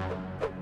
Thank you.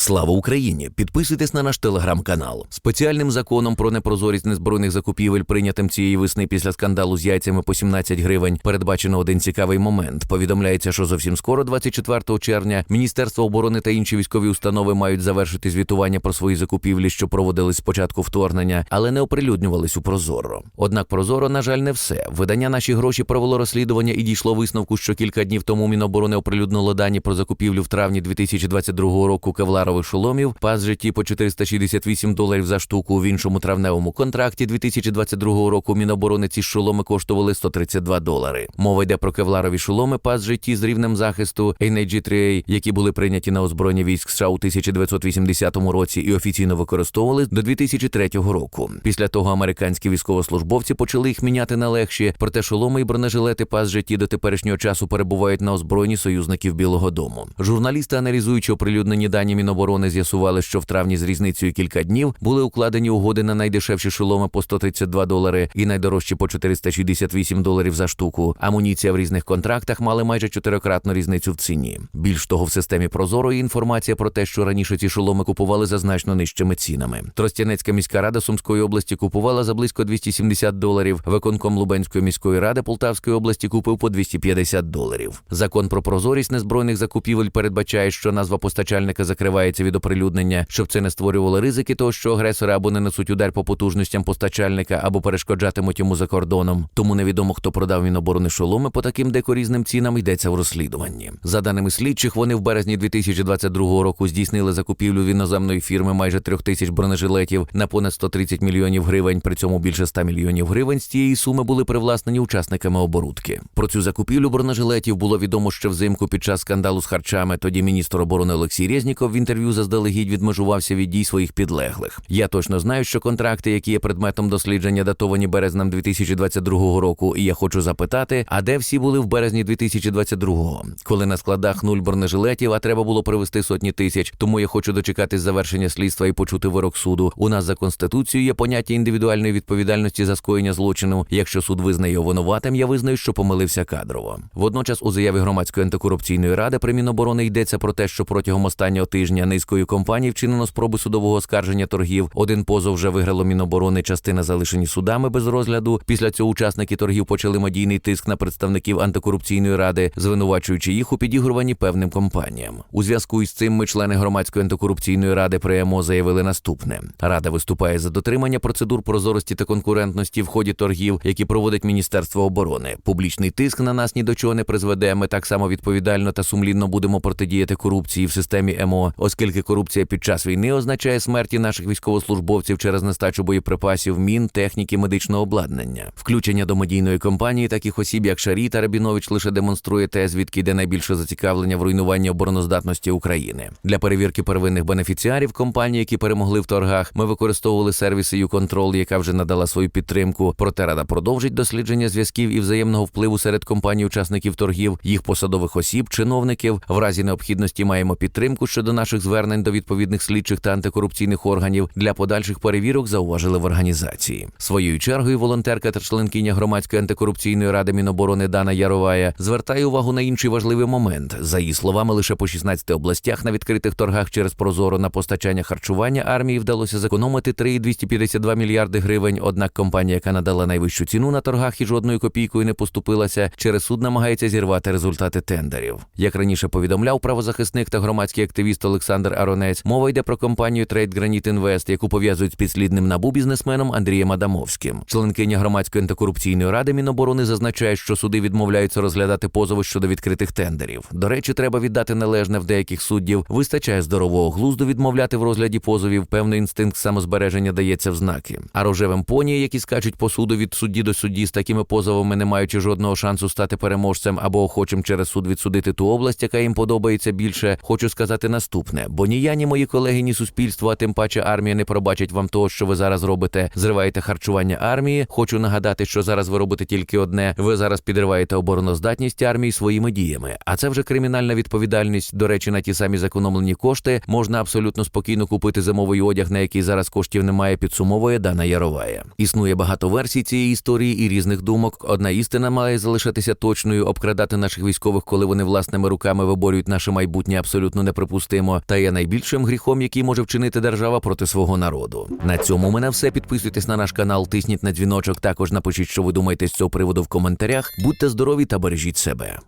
Слава Україні! Підписуйтесь на наш телеграм-канал. Спеціальним законом про непрозорість незбройних закупівель, прийнятим цієї весни після скандалу з яйцями по 17 гривень, передбачено один цікавий момент. Повідомляється, що зовсім скоро, 24 червня, Міністерство оборони та інші військові установи мають завершити звітування про свої закупівлі, що проводились з початку вторгнення, але не оприлюднювались у Прозоро. Однак Прозоро, на жаль, не все. Видання наші гроші провело розслідування і дійшло висновку, що кілька днів тому Міноборони оприлюднило дані про закупівлю в травні 2022 року кевларових шоломів, пас житті по 468 доларів за штуку. В іншому травневому контракті 2022 року Міноборони ці шоломи коштували 132 долари. Мова йде про кевларові шоломи, пас житті з рівнем захисту NAG-3A, які були прийняті на озброєння військ США у 1980 році і офіційно використовували до 2003 року. Після того американські військовослужбовці почали їх міняти на легші, проте шоломи і бронежилети пас житті до теперішнього часу перебувають на озброєнні союзників Білого Дому. Журналісти, аналізуючи оприлюднені дані Міноборони, з'ясували, що в травні з різницею кілька днів були укладені угоди на найдешевші шоломи по 132 долари і найдорожчі по 468 доларів за штуку. Амуніція в різних контрактах мали майже чотирикратну різницю в ціні. Більш того, в системі Прозоро інформація про те, що раніше ці шоломи купували за значно нижчими цінами. Тростянецька міська рада Сумської області купувала за близько 270 доларів. Виконком Лубенської міської ради Полтавської області купив по 250 доларів. Закон про прозорість незбройних закупівель передбачає, що назва постачальника закривається від оприлюднення, щоб це не створювало ризики того, що агресори або не несуть удар по потужностям постачальника, або перешкоджатимуть йому за кордоном. Тому невідомо, хто продав Міноборони шоломи по таким декорізним цінам йдеться в розслідуванні. За даними слідчих, вони в березні 2022 року здійснили закупівлю в іноземної фірми майже трьох тисяч бронежилетів на понад 130 мільйонів гривень. При цьому більше 100 мільйонів гривень з цієї суми були привласнені учасниками оборудки. Про цю закупівлю бронежилетів було відомо ще взимку під час скандалу з харчами. Тоді міністр оборони Олексій Резніков в інтерв'ю заздалегідь відмежувався від дій своїх підлеглих. Я точно знаю, що контракти, які є предметом дослідження, датовані березнем 2022 року. І я хочу запитати, а де всі були в березні 2022-го, коли на складах нуль бронежилетів, а треба було привезти сотні тисяч. Тому я хочу дочекатись завершення слідства і почути вирок суду. У нас за конституцією є поняття індивідуальної відповідальності за скоєння злочину. Якщо суд визнає його винуватим, я визнаю, що помилився кадрово. Водночас у заяві громадської антикорупційної ради при Міноборони йдеться про те, що протягом останнього тижня низкою компаній вчинено спроби судового оскарження торгів. Один позов вже виграло Міноборони. Частина залишені судами без розгляду. Після цього учасники торгів почали медійний тиск на представників антикорупційної ради, звинувачуючи їх у підігруванні певним компаніям. У зв'язку із цим ми, члени громадської антикорупційної ради при ЕМО, заявили наступне: рада виступає за дотримання процедур прозорості та конкурентності в ході торгів, які проводить Міністерство оборони. Публічний тиск на нас ні до чого не призведе. Ми так само відповідально та сумлінно будемо протидіяти корупції в системі ЕМО, оскільки корупція під час війни означає смерті наших військовослужбовців через нестачу боєприпасів, мін, техніки, медичного обладнання. Включення до медійної компанії таких осіб, як Шарі та Рабінович, лише демонструє те, звідки йде найбільше зацікавлення в руйнуванні обороноздатності України. Для перевірки первинних бенефіціарів компаній, які перемогли в торгах, ми використовували сервіси «Юконтрол», яка вже надала свою підтримку. Проте рада продовжить дослідження зв'язків і взаємного впливу серед компаній учасників торгів, їх посадових осіб, чиновників. В разі необхідності маємо підтримку щодо наших звернень до відповідних слідчих та антикорупційних органів для подальших перевірок. Зауважили в організації. Своєю чергою волонтерка та членкиня громадської антикорупційної ради Міноборони Дана Яровая звертає увагу на інший важливий момент. За її словами, лише по 16 областях на відкритих торгах через Прозоро на постачання харчування армії вдалося зекономити 3,252 мільярди гривень. Однак компанія, яка надала найвищу ціну на торгах і жодною копійкою не поступилася, через суд намагається зірвати результати тендерів. Як раніше повідомляв правозахисник та громадський активіст Олександр Аронець, мова йде про компанію Trade Granite Invest, яку пов'язують з підслідним набу бізнесменом Андрієм Адамовським. Членкиня громадської антикорупційної ради Міноборони зазначає, що суди відмовляються розглядати позови щодо відкритих тендерів. До речі, треба віддати належне в деяких суддів. Вистачає здорового глузду відмовляти в розгляді позовів. Певний інстинкт самозбереження дається в знаки. А рожевим поні, які скачуть по суду від судді до судді з такими позовами, не маючи жодного шансу стати переможцем або охочим через суд відсудити ту область, яка їм подобається більше, хочу сказати наступне: смішне, бо ні я, ні мої колеги, ні суспільство, а тим паче армія не пробачать вам того, що ви зараз робите. Зриваєте харчування армії. Хочу нагадати, що зараз ви робите тільки одне: ви зараз підриваєте обороноздатність армії своїми діями. А це вже кримінальна відповідальність. До речі, на ті самі зекономлені кошти можна абсолютно спокійно купити зимовий одяг, на який зараз коштів немає. Підсумовує Дана Яровая. Існує багато версій цієї історії і різних думок. Одна істина має залишатися точною. Обкрадати наших військових, коли вони власними руками виборюють наше майбутнє, абсолютно неприпустимо. Та є найбільшим гріхом, який може вчинити держава проти свого народу. На цьому у мене все. Підписуйтесь на наш канал, тисніть на дзвіночок. Також напишіть, що ви думаєте з цього приводу в коментарях. Будьте здорові та бережіть себе.